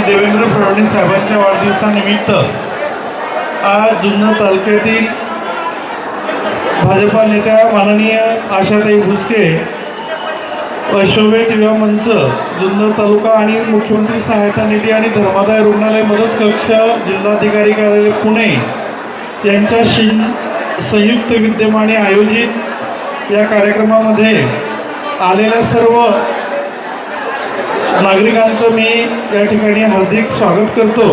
देवेंद्र फडणवीस साहेबांच्या वाढदिवसानिमित्त आज जुन्नर तालुक्यातील भाजपा नेत्या माननीय आशाताई भुसके अश्वमेध युवा मंच जुन्नर तालुका आणि मुख्यमंत्री सहायता निधी आणि धर्मादाय रुग्णालय मदत कक्ष जिल्हाधिकारी कार्यालय पुणे यांच्या शिन संयुक्त विद्यमाने आयोजित या कार्यक्रमामध्ये आलेल्या सर्व नागरिकांचं मी या ठिकाणी हार्दिक स्वागत करतो.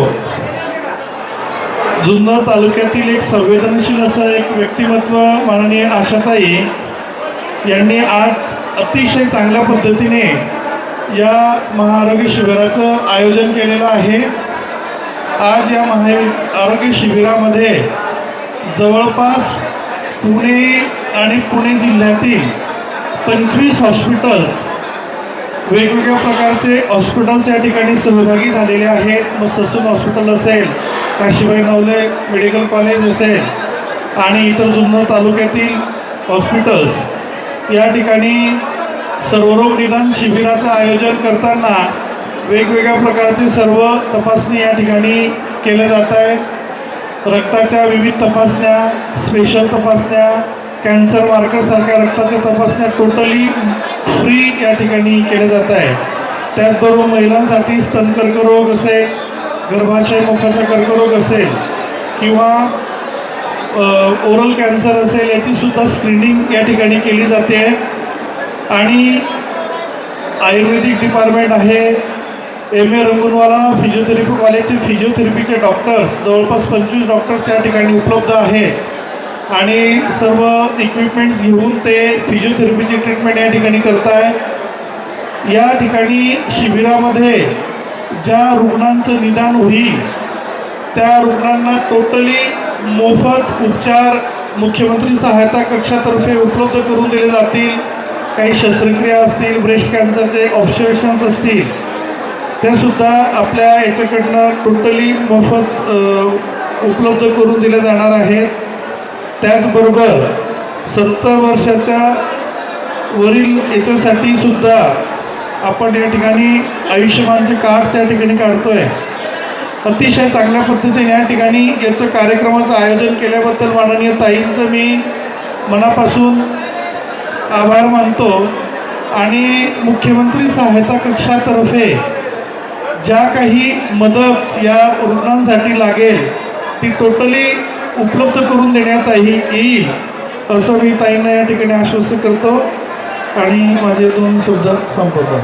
जुन्नर तालुक्यातील एक संवेदनशील असं एक व्यक्तिमत्व माननीय आशाताई यांनी आज अतिशय चांगल्या पद्धतीने या महाआरोग्य शिबिराचं आयोजन केलेलं आहे. आज या महा आरोग्य शिबिरामध्ये जवळपास पुणे आणि पुणे जिल्ह्यातील पंचवीस हॉस्पिटल्स वेगवेगळ्या प्रकारचे हॉस्पिटल्स या ठिकाणी सहभागी झालेले आहेत. मग ससून हॉस्पिटल असेल काशीबाई नवले मेडिकल कॉलेज असेल आणि इतर जुन्नर तालुक्यातील हॉस्पिटल्स या ठिकाणी सर्वरोग निदान शिबिराचं आयोजन करताना वेगवेगळ्या प्रकारचे सर्व तपासणी या ठिकाणी केल्या जात आहे रक्ताच्या विविध तपासण्या स्पेशल तपासण्या कॅन्सर मार्करसारख्या रक्ताच्या तपासण्या टोटली फ्री या ठिकाणी केल्या जात आहे. त्याचबरोबर महिलांसाठी स्तन कर्करोग असेल गर्भाशय मुखाचा कर्करोग असेल किंवा ओरल कॅन्सर असेल याची सुद्धा स्क्रीनिंग या ठिकाणी केली जाते. आणि आयुर्वेदिक डिपार्टमेंट आहे एम ए रंगूनवाला फिजिओथेरपी कॉलेजचे फिजिओथेरपीचे डॉक्टर्स जवळपास पंचवीस डॉक्टर्स या ठिकाणी उपलब्ध आहेत आणि सर्व इक्विपमेंट्स घेऊन ते फिजिओथेरपीची ट्रीटमेंट या ठिकाणी करताय. या ठिकाणी शिबिरामध्ये ज्या रुग्णांचं निदान होईल त्या रुग्णांना टोटली मोफत उपचार मुख्यमंत्री सहायता कक्षातर्फे उपलब्ध करून दिले जातील. काही शस्त्रक्रिया असतील ब्रेस्ट कॅन्सरचे ऑब्झर्वेशन्स असतील. त्यासुद्धा आपल्या याच्याकडनं टोटली मोफत उपलब्ध करून दिले जाणार आहेत. त्याचबरोबर सत्तर वर्षाच्या वरील याच्यासाठी सुद्धा आपण या ठिकाणी आयुष्यमानचे कार्ड त्या ठिकाणी काढतोय. अतिशय चांगल्या पद्धतीने या ठिकाणी याचं कार्यक्रमाचं आयोजन केल्याबद्दल माननीय ताईंचं मी मनापासून आभार मानतो आणि मुख्यमंत्री सहायता कक्षातर्फे ज्या काही मदत या रुग्णांसाठी लागेल ती टोटली उपलब्ध करून देण्यात येईल असं मी ताईंना या ठिकाणी आश्वस्त करतो. आणि माझे दोन शब्द संपवतो.